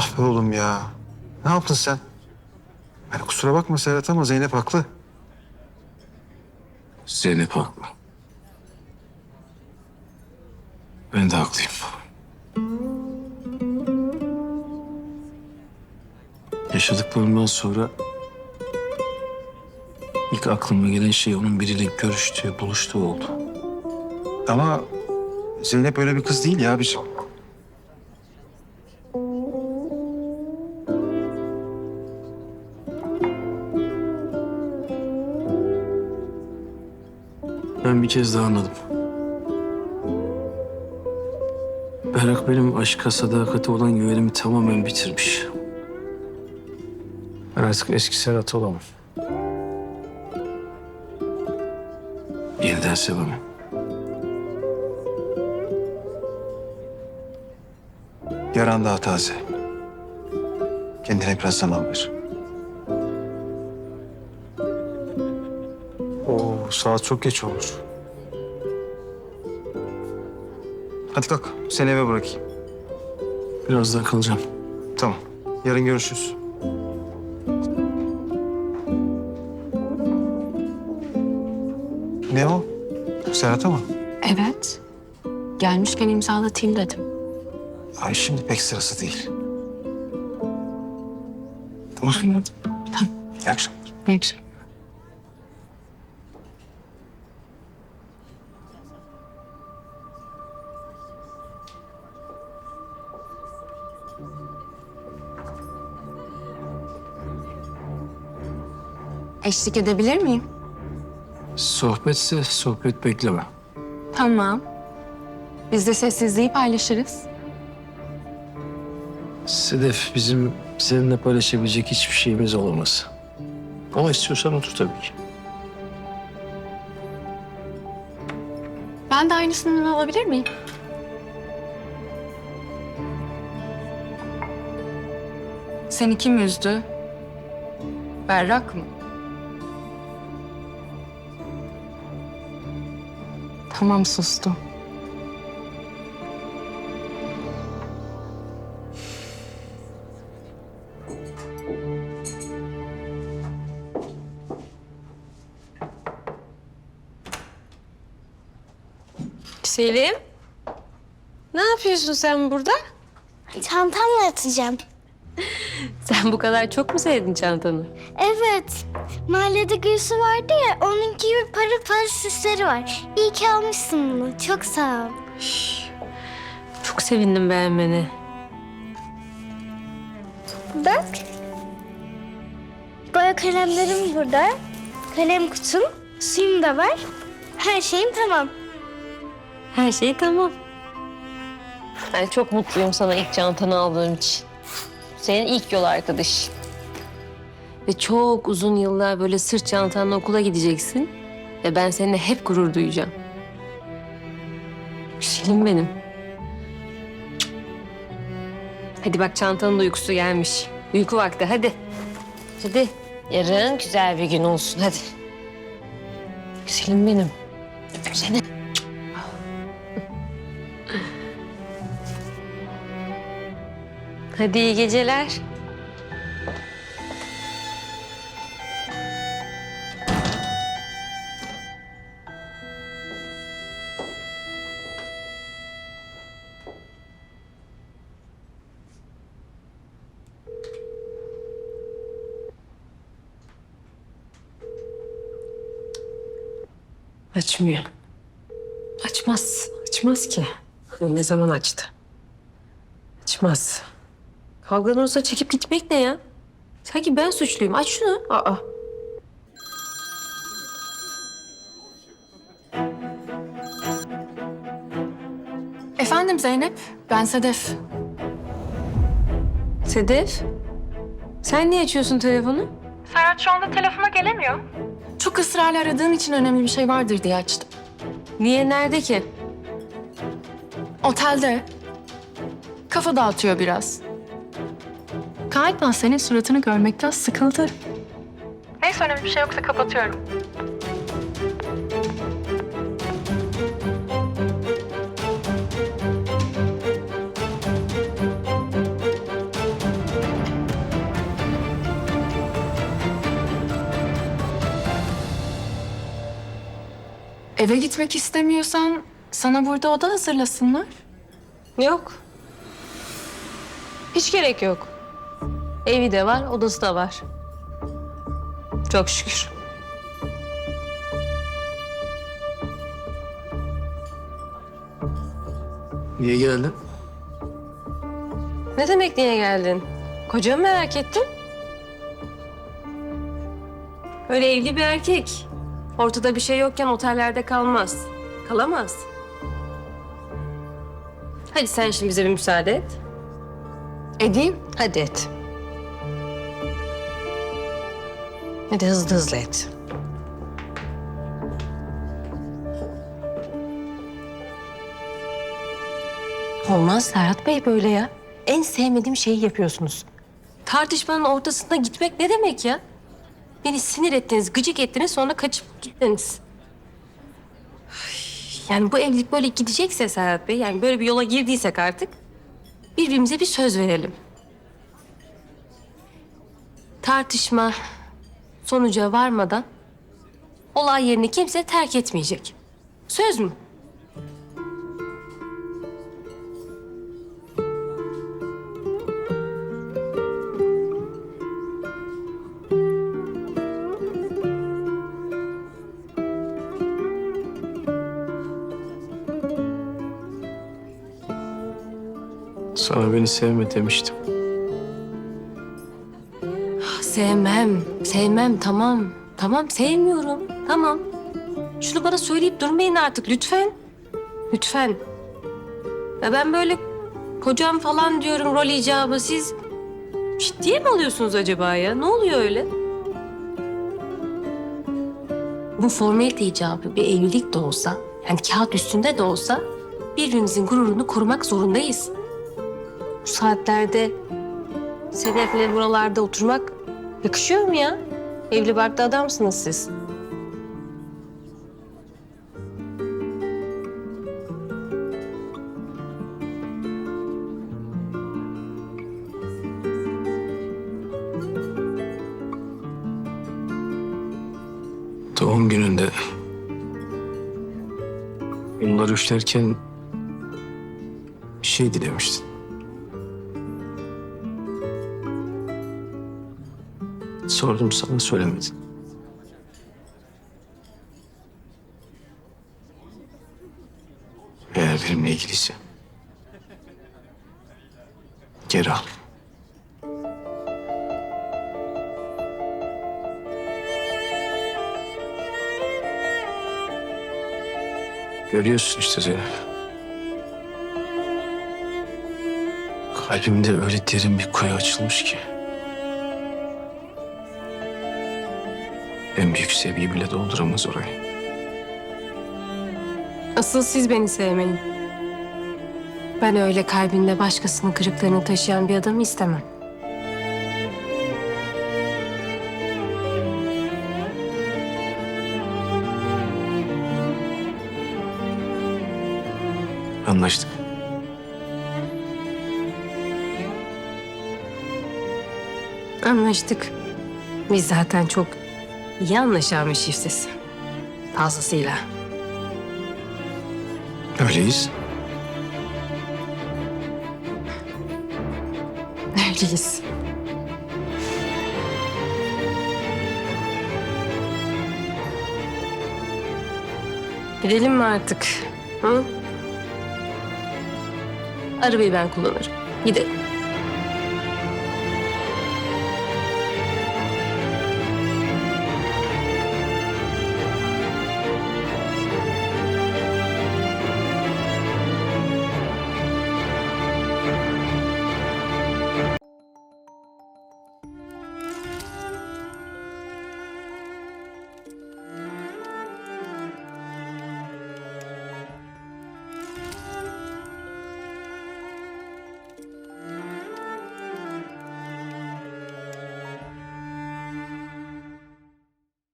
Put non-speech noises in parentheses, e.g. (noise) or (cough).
Ah be oğlum ya. Ne yaptın sen? Yani kusura bakma Serhat ama Zeynep haklı. Zeynep haklı. Ben de haklıyım. Yaşadıklarımdan sonra ilk aklıma gelen şey onun biriyle görüştüğü, buluştuğu oldu. Ama Zeynep öyle bir kız değil ya bizim. Ben bir kez daha anladım. Berrak benim aşka, sadakate olan güvenimi tamamen bitirmiş. Ben artık eski Serhat olamam. Yeniden sevemem. Yaran daha taze. Kendine biraz zaman ver. Oo, saat çok geç olmuş. Hadi kalk seni eve bırakayım. Biraz daha kalacağım. Tamam. Yarın görüşürüz. Ne o? Serhat'a mı? Evet. Gelmişken imzalatayım dedim. Ay şimdi pek sırası değil. Tamam. Tamam. İyi akşamlar. Ne güzel. Eşlik edebilir miyim? Sohbetse sohbet bekleme. Tamam. Biz de sessizliği paylaşırız. Sedef bizim seninle paylaşabilecek hiçbir şeyimiz olamaz. Ama istiyorsan otur tabii ki. Ben de aynısını alabilir miyim? Seni kim üzdü? Berrak mı? Tamam sustum. Selim. Ne yapıyorsun sen burada? Çantamla yatacağım. (laughs) Sen bu kadar çok mu sevdin çantanı? Evet. Mahallede Gülsü vardı ya, onun gibi parıl parıl süsleri var. İyi ki almışsın bunu. Çok sağ ol. Çok sevindim beğenmene. Bak. Boya kalemlerim burada. Kalem kutum, suyum da var. Her şeyim tamam. Her şey tamam. Ben çok mutluyum sana ilk çantanı aldığım için. Senin ilk yol arkadaş. Ve çok uzun yıllar böyle sırt çantanla okula gideceksin. Ve ben seninle hep gurur duyacağım. Güzelim benim. Hadi bak çantanın da uykusu gelmiş. Uyku vakti hadi. Hadi. Yarın güzel bir gün olsun hadi. Güzelim benim. Öpeyim seni. Hadi iyi geceler. Açmıyor. Açmaz. Açmaz ki. Ne zaman açtı? Açmaz. Kavgadan olsa çekip gitmek ne ya? Sanki ben suçluyum. Aç şunu. Aa. Efendim Zeynep, ben Sedef. Sedef. Sen niye açıyorsun telefonu? Serhat şu anda telefona gelemiyor. Çok ısrarla aradığın için önemli bir şey vardır diye açtım. Niye? Nerede ki? Otelde. Kafa dağıtıyor biraz. Galiba senin suratını görmekten sıkıldı. Neyse önemli bir şey yoksa kapatıyorum. Eve gitmek istemiyorsan sana burada oda hazırlasınlar. Yok. Hiç gerek yok. Evi de var, odası da var. Çok şükür. Niye geldin? Ne demek niye geldin? Kocamı merak ettin? Öyle evli bir erkek. Ortada bir şey yokken otellerde kalmaz. Kalamaz. Hadi sen şimdi bize bir müsaade et. Edeyim. Hadi et. Hadi hızlı hızlı et. Olmaz Serhat Bey böyle ya. En sevmediğim şeyi yapıyorsunuz. Tartışmanın ortasında gitmek ne demek ya? Beni sinir ettiniz, gıcık ettiniz sonra kaçıp gittiniz. Yani bu evlilik böyle gidecekse Serhat Bey, yani böyle bir yola girdiysek artık birbirimize bir söz verelim. Tartışma sonuca varmadan olay yerini kimse terk etmeyecek. Söz mü? Sana beni sevme demiştim. Sevmem, sevmem tamam. Tamam sevmiyorum, tamam. Şunu bana söyleyip durmayın artık lütfen. Lütfen. Ya ben böyle kocam falan diyorum rol icabı. Siz ciddiye mi alıyorsunuz acaba ya? Ne oluyor öyle? Bu formalite icabı bir evlilik de olsa, yani kağıt üstünde de olsa birbirimizin gururunu korumak zorundayız. Bu saatlerde Sedef'le buralarda oturmak yakışıyor mu ya? Evli barklı adamsınız siz. Doğum gününde bunları üflerken bir şey dilemiştin. Sordum sana söylemedin. Eğer benimle ilgiliyse geri al. Görüyorsun işte Zeynep. Kalbimde öyle derin bir kuyu açılmış ki. En büyük sevgiyi bile dolduramaz orayı. Asıl siz beni sevmeyin. Ben öyle kalbinde başkasının kırıklarını taşıyan bir adamı istemem. Anlaştık. Anlaştık. Biz zaten çok iyi anlaşan çiftiz. Fazlasıyla. Öyleyiz. Öyleyiz. Gidelim mi artık? Hı? Arabayı ben kullanırım. Gidelim.